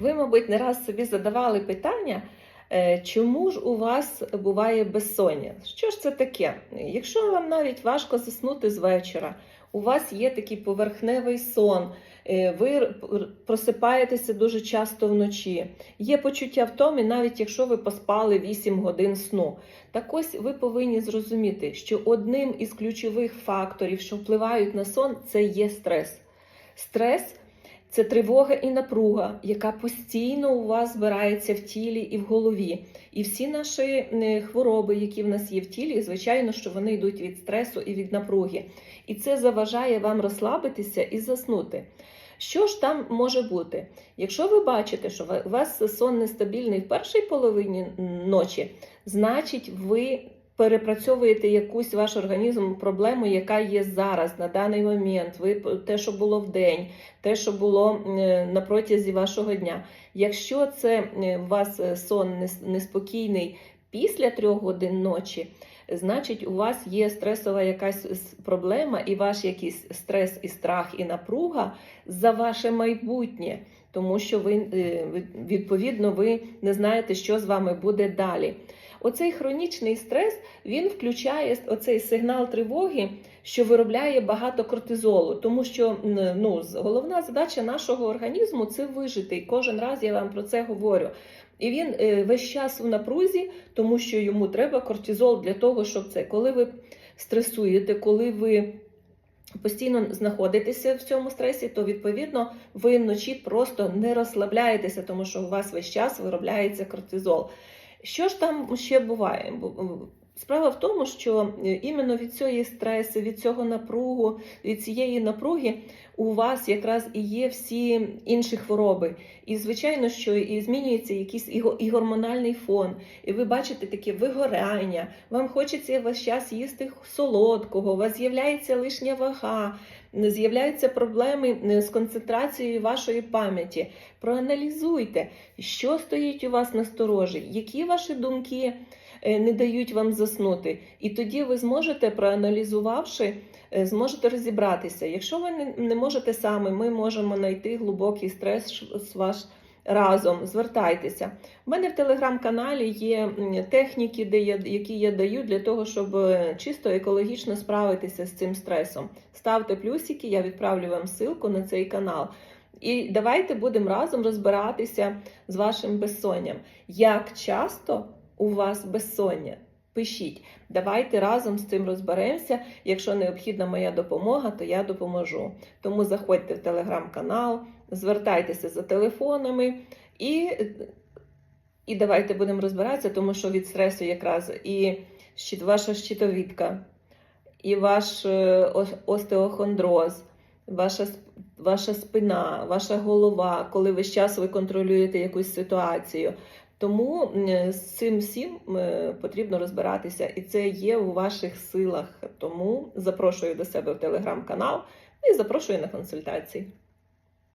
Ви, мабуть, не раз собі задавали питання, е, чому ж у вас буває безсоння? Що ж це таке? Якщо вам навіть важко заснути з вечора, у вас є такий поверхневий сон, е, ви просипаєтеся дуже часто вночі, є почуття втоми, навіть якщо ви поспали 8 годин сну. Так ось ви повинні зрозуміти, що одним із ключових факторів, що впливають на сон, це є стрес. Стрес це тривога і напруга, яка постійно у вас збирається в тілі і в голові. І всі наші хвороби, які в нас є в тілі, звичайно, що вони йдуть від стресу і від напруги. І це заважає вам розслабитися і заснути. Що ж там може бути? Якщо ви бачите, що у вас сон нестабільний в першій половині ночі, значить ви перепрацьовуєте якусь ваш організм проблему, яка є зараз на даний момент. Ви те, що було в день, те, що було е, на протязі вашого дня. Якщо це е, у вас е, сон неспокійний після трьох годин ночі, значить у вас є стресова якась проблема, і ваш якийсь стрес і страх, і напруга за ваше майбутнє. Тому що ви відповідно ви не знаєте, що з вами буде далі. Оцей хронічний стрес він включає оцей сигнал тривоги, що виробляє багато кортизолу, тому що ну, головна задача нашого організму це вижити. І кожен раз я вам про це говорю. І він е, весь час в напрузі, тому що йому треба кортизол для того, щоб це. Коли ви стресуєте, коли ви постійно знаходитеся в цьому стресі, то відповідно ви вночі просто не розслабляєтеся, тому що у вас весь час виробляється кортизол. Що ж там ще буває? Справа в тому, що е, іменно від цієї стресу, від цього напругу, від цієї напруги у вас якраз і є всі інші хвороби. І звичайно, що і змінюється якийсь і гормональний фон, і ви бачите таке вигорання, вам хочеться весь час їсти солодкого, у вас з'являється лишня вага, з'являються проблеми е, з концентрацією вашої пам'яті. Проаналізуйте, що стоїть у вас на сторожі, які ваші думки не дають вам заснути. І тоді ви зможете, проаналізувавши, е, зможете розібратися. Якщо ви не, можете саме, ми можемо знайти глибокий стрес з ваш разом. Звертайтеся. У мене в телеграм-каналі є техніки, де я, які я даю для того, щоб е, чисто екологічно справитися з цим стресом. Ставте плюсики, я відправлю вам ссылку на цей канал. І давайте будемо разом розбиратися з вашим безсонням. Як часто у вас безсоння? Пишіть, давайте разом з цим розберемося. Якщо необхідна моя допомога, то я допоможу. Тому заходьте в телеграм-канал, звертайтеся за телефонами і, і давайте будемо розбиратися, тому що від стресу якраз і ваша щитовідка, і ваш е, остеохондроз, ваша, ваша спина, ваша голова, коли весь час ви контролюєте якусь ситуацію. Тому з цим всім е, потрібно розбиратися, і це є у ваших силах. Тому запрошую до себе в телеграм-канал і запрошую на консультації.